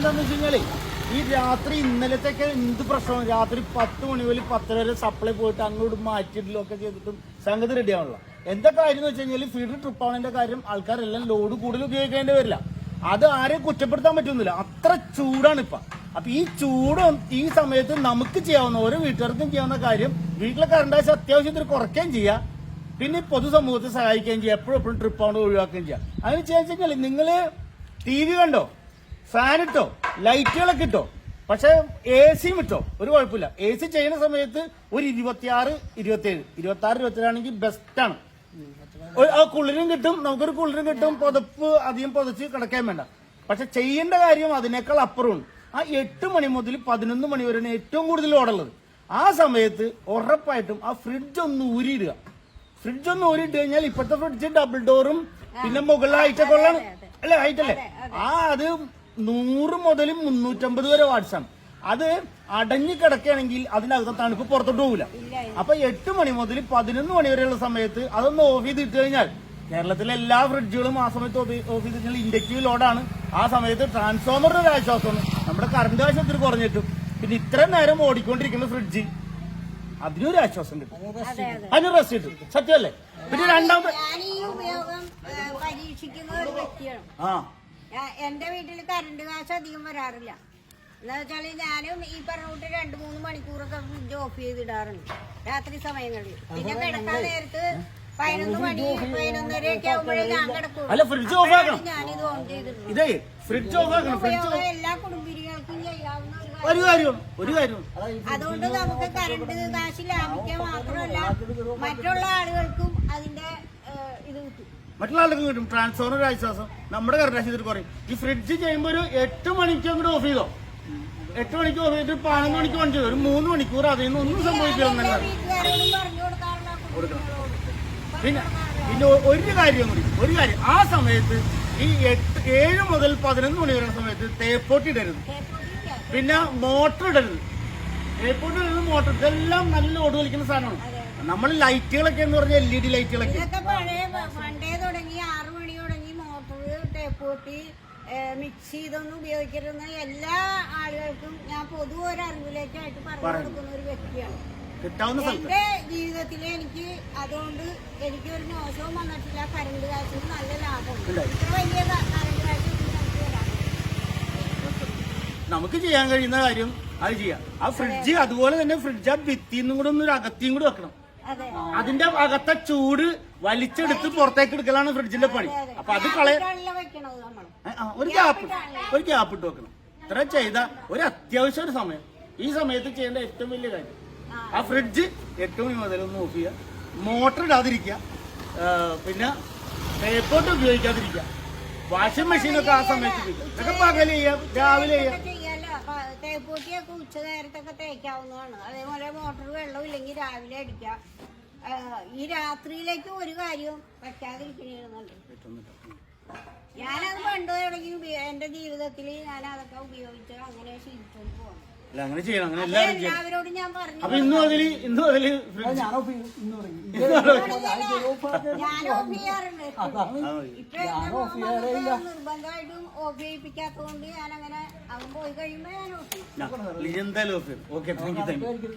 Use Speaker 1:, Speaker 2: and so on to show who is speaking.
Speaker 1: എന്താണെന്ന് വെച്ച് കഴിഞ്ഞാൽ ഈ രാത്രി ഇന്നലത്തെയൊക്കെ എന്ത് പ്രശ്നമാണ്? രാത്രി പത്ത് മണി മുതൽ പത്തര വരെ സപ്ലൈ പോയിട്ട് അങ്ങോട്ട് മാറ്റിയിട്ടില്ലോ ഒക്കെ ചെയ്തിട്ടും സംഗതി റെഡി ആണല്ലോ എന്താ കാര്യം എന്ന് വെച്ച് കഴിഞ്ഞാൽ ഫീഡർ ട്രിപ്പ് ആവുന്നതിന്റെ കാര്യം ആൾക്കാരെല്ലാം ലോഡ് കൂടുതൽ ഉപയോഗിക്കേണ്ടി വരില്ല. അത് ആരെയും കുറ്റപ്പെടുത്താൻ പറ്റുന്നില്ല അത്ര ചൂടാണ് ഇപ്പൊ. അപ്പൊ ഈ ചൂട് ഈ സമയത്ത് നമുക്ക് ചെയ്യാവുന്ന ഓരോ വീട്ടുകാർക്കും ചെയ്യാവുന്ന കാര്യം വീട്ടിലെ കറണ്ട് ആവശ്യം അത്യാവശ്യത്തിന് കുറയ്ക്കുകയും ചെയ്യാം. പിന്നെ പൊതുസമൂഹത്തെ സഹായിക്കുകയും ചെയ്യാം. എപ്പോഴും എപ്പോഴും ട്രിപ്പ് ആവുന്നത് ഒഴിവാക്കുകയും ചെയ്യാം. അങ്ങനെ ചെയ്യാന്ന് വെച്ചാൽ നിങ്ങൾ ടി വി കണ്ടോ? ഫാൻ ഇട്ടോ? ലൈറ്റുകളൊക്കെ ഇട്ടോ? പക്ഷെ എ സിയും ഇട്ടോ? ഒരു കുഴപ്പമില്ല. എ സി ചെയ്യുന്ന സമയത്ത് ഒരു ഇരുപത്തിയാറ് ഇരുപത്തിയേഴ് ഇരുപത്തി ആറ് ഇരുപത്തിയേഴാണെങ്കിൽ ബെസ്റ്റാണ് കുളിരും കിട്ടും. നമുക്കൊരു കുളിരും കിട്ടും. പുതപ്പ് അധികം പുതച്ച് കിടക്കാൻ വേണ്ട. പക്ഷെ ചെയ്യേണ്ട കാര്യം അതിനേക്കാൾ അപ്പുറമാണ്. ആ എട്ട് മണി മുതൽ പതിനൊന്ന് മണി വരെയാണ് ഏറ്റവും കൂടുതൽ ഓടുള്ളത്. ആ സമയത്ത് ഉറപ്പായിട്ടും ആ ഫ്രിഡ്ജ് ഒന്ന് ഊരിയിടുക. ഫ്രിഡ്ജ് ഒന്ന് ഊരിയിട്ട് കഴിഞ്ഞാൽ ഇപ്പോഴത്തെ ഫ്രിഡ്ജ് ഡബിൾ ഡോറും പിന്നെ മുകളിൽ ഹൈറ്റൊക്കെ ഉള്ളതാണ് അല്ലേ ഹൈറ്റ് അല്ലേ? ആ അത് നൂറ് മുതൽ മുന്നൂറ്റമ്പത് വരെ വാട്സാണ് അത് അടഞ്ഞു കിടക്കുകയാണെങ്കിൽ അതിനകത്ത് തണുപ്പ് പുറത്തോട്ട് പോകില്ല അപ്പൊ എട്ട് മണി മുതൽ പതിനൊന്ന് മണി വരെയുള്ള സമയത്ത് അതൊന്ന് ഓഫ് ചെയ്ത് ഇട്ട് കഴിഞ്ഞാൽ കേരളത്തിലെ എല്ലാ ഫ്രിഡ്ജുകളും ആ സമയത്ത് ഓഫ് ചെയ്ത് കഴിഞ്ഞാൽ ഇൻഡക്റ്റീവ് ലോഡാണ് ആ സമയത്ത് ട്രാൻസ്ഫോമറിന്റെ ഒരു ആശ്വാസമാണ്. നമ്മുടെ കറണ്ട് ആവശ്യത്തിൽ കുറഞ്ഞിട്ടും. പിന്നെ ഇത്രയും നേരം ഓടിക്കൊണ്ടിരിക്കുന്ന ഫ്രിഡ്ജ് അതിനൊരു ആശ്വാസം കിട്ടും. അതിന് റെസ്റ്റ് കിട്ടും. സത്യമല്ലേ? പിന്നെ രണ്ടാമത്തെ ആ.
Speaker 2: എന്റെ വീട്ടിൽ കറണ്ട് കാശ് അധികം വരാറില്ല. എന്താ വെച്ചാൽ ഞാനും ഈ പറഞ്ഞ കൂട്ട് രണ്ടു മൂന്ന് മണിക്കൂറൊക്കെ ഫ്രിഡ്ജ് ഓഫ് ചെയ്തിടാറുണ്ട്. രാത്രി സമയങ്ങളിൽ. പിന്നെ കിടക്കാൻ നേരത്ത് പതിനൊന്ന് മണി പതിനൊന്നരയൊക്കെ ആകുമ്പോഴേ ഞാൻ കിടക്കും.
Speaker 1: അല്ല ഫ്രിഡ്ജ് ഓഫ് ആക്കണം.
Speaker 2: ഞാനിത് ഓൺ ചെയ്തിട്ടുണ്ട്
Speaker 1: ഇതേ ഫ്രിഡ്ജ് ഓഫ് ആക്കണം ഫ്രിഡ്ജ്
Speaker 2: എല്ലാ കുടുംബിനികൾക്കും ചെയ്യാവുന്ന ഒരു കാര്യം.
Speaker 1: ഒരു കാര്യം
Speaker 2: അതുകൊണ്ട് നമുക്ക് കറണ്ട് കാശ് ലാഭിക്കാൻ മാത്രമല്ല മറ്റുള്ള ആളുകൾക്കും അതിന്റെ
Speaker 1: മറ്റുള്ള ട്രാൻസ്ഫോർമർ കിട്ടും ട്രാൻസ്ഫോമർ ഒരു ആശ്വാസം. നമ്മുടെ കറണ്ടാശ്യത്തിൽ കുറയും. ഈ ഫ്രിഡ്ജ് ചെയ്യുമ്പോൾ ഒരു എട്ട് മണിക്ക് അങ്ങോട്ട് ഓഫ് ചെയ്തോ? എട്ട് മണിക്ക് ഓഫ് ചെയ്തിട്ട് പതിനൊന്ന് മണിക്ക് ഓൺ ചെയ്തു? ഒരു മൂന്ന് മണിക്കൂർ അതിൽ നിന്ന് ഒന്നും സംഭവിക്കില്ല പിന്നെ പിന്നെ ഒരു കാര്യം കൂടി. ഒരു കാര്യം. ആ സമയത്ത് ഈ എട്ട് ഏഴ് മുതൽ പതിനൊന്ന് മണി വരുന്ന സമയത്ത് തേപ്പോട്ടി ഇടരുത്. പിന്നെ മോട്ടർ ഇടരുത്. തേപ്പോട്ടി ഇടരുത് മോട്ടർ. ഇതെല്ലാം നല്ല ഓട് കളിക്കുന്ന സാധനമാണ്. നമ്മൾ ലൈറ്റുകളൊക്കെ എന്ന് പറഞ്ഞാൽ എൽ ഇ ഡി ലൈറ്റുകളൊക്കെ.
Speaker 2: ഇതൊക്കെ പഴയ പണ്ടേ തുടങ്ങി ആറു മണി തുടങ്ങി മോട്ടോർ ടേപ്പ് കൂട്ടി മിക്സ് ചെയ്തൊന്നും ഉപയോഗിക്കരുതെന്ന് എല്ലാ ആളുകൾക്കും ഞാൻ പൊതു ഒരു അറിവിലേക്കായിട്ട് പറഞ്ഞു കൊടുക്കുന്ന ഒരു വ്യക്തിയാണ്.
Speaker 1: കിട്ടാവുന്ന സ്ഥലത്ത്.
Speaker 2: എന്റെ ജീവിതത്തിൽ എനിക്ക് അതുകൊണ്ട് എനിക്ക് ഒരു മോശവും വന്നിട്ടില്ല. കറണ്ട് കാശിന് നല്ല ലാഭമുണ്ട്. ഇത്ര വലിയ കറണ്ട് കാശ് നമുക്ക്
Speaker 1: ചെയ്യാൻ കഴിയുന്ന കാര്യം അത് ചെയ്യാം. ആ ഫ്രിഡ്ജ് അതുപോലെ തന്നെ ഫ്രിഡ്ജ് ആ ഭിത്തിന്നും കൂടെ ഒന്ന് ഒരു അകത്തിയും കൂടെ വെക്കണം. അതിന്റെ അകത്തെ ചൂട് വലിച്ചെടുത്ത് പുറത്തേക്ക് എടുക്കലാണ് ഫ്രിഡ്ജിന്റെ പണി. അപ്പൊ അത് കളയ ഒരു ഗ്യാപ്പ് ഒരു ഗ്യാപ്പ് ഇട്ട് വെക്കണം. ഇത്ര ചെയ്ത ഒരു അത്യാവശ്യ ഒരു സമയം. ഈ സമയത്ത് ചെയ്യേണ്ട ഏറ്റവും വലിയ കാര്യം. ആ. ഫ്രിഡ്ജ് ഏറ്റവും മണി മുതൽ ഒന്ന് ഓഫ് ചെയ്യുക മോട്ടർ ഇടാതിരിക്കുക. പിന്നെ പേപ്പോട്ട് ഉപയോഗിക്കാതിരിക്കുക. വാഷിംഗ് മെഷീനൊക്കെ ആ സമയത്ത്. ഇതൊക്കെ പകൽ ചെയ്യാം രാവിലെ ചെയ്യാം.
Speaker 2: തേപ്പൂട്ടിയൊക്കെ ഉച്ച നേരത്തൊക്കെ തേക്കാവുന്നതാണ്. അതേപോലെ മോട്ടോർ വെള്ളം ഇല്ലെങ്കിൽ രാവിലെ അടിക്കാം. ഈ രാത്രിയിലേക്ക് ഒരു കാര്യവും വെക്കാതിരിക്കണേന്നുണ്ട് ഞാനത് പണ്ട് തുടങ്ങി എന്റെ ജീവിതത്തിൽ ഞാൻ അതൊക്കെ ഉപയോഗിച്ച് അങ്ങനെ ശീലിച്ചുകൊണ്ട് പോകണം
Speaker 1: അല്ല അങ്ങനെ ചെയ്യണം അങ്ങനെ എല്ലാവരും ചെയ്യണം.
Speaker 2: എല്ലാവരോടും ഞാൻ പറഞ്ഞു.
Speaker 1: അപ്പൊ ഇന്നും അതിൽ ഇന്നും അതിൽ
Speaker 3: ഞാൻ ചെയ്യും ഇന്ന്
Speaker 2: ഞാൻ ഓഫ് ചെയ്യാറുണ്ട്
Speaker 1: ആ മതി.
Speaker 2: ഇപ്പൊ നിർബന്ധമായിട്ടും ഓഫ് ചെയ്യിപ്പിക്കാത്തതുകൊണ്ട് ഞാൻ അങ്ങനെ അവൻ പോയി കഴിയുമ്പോ ഞാൻ
Speaker 1: ഓഫ് ചെയ്യും. Okay thank you thank you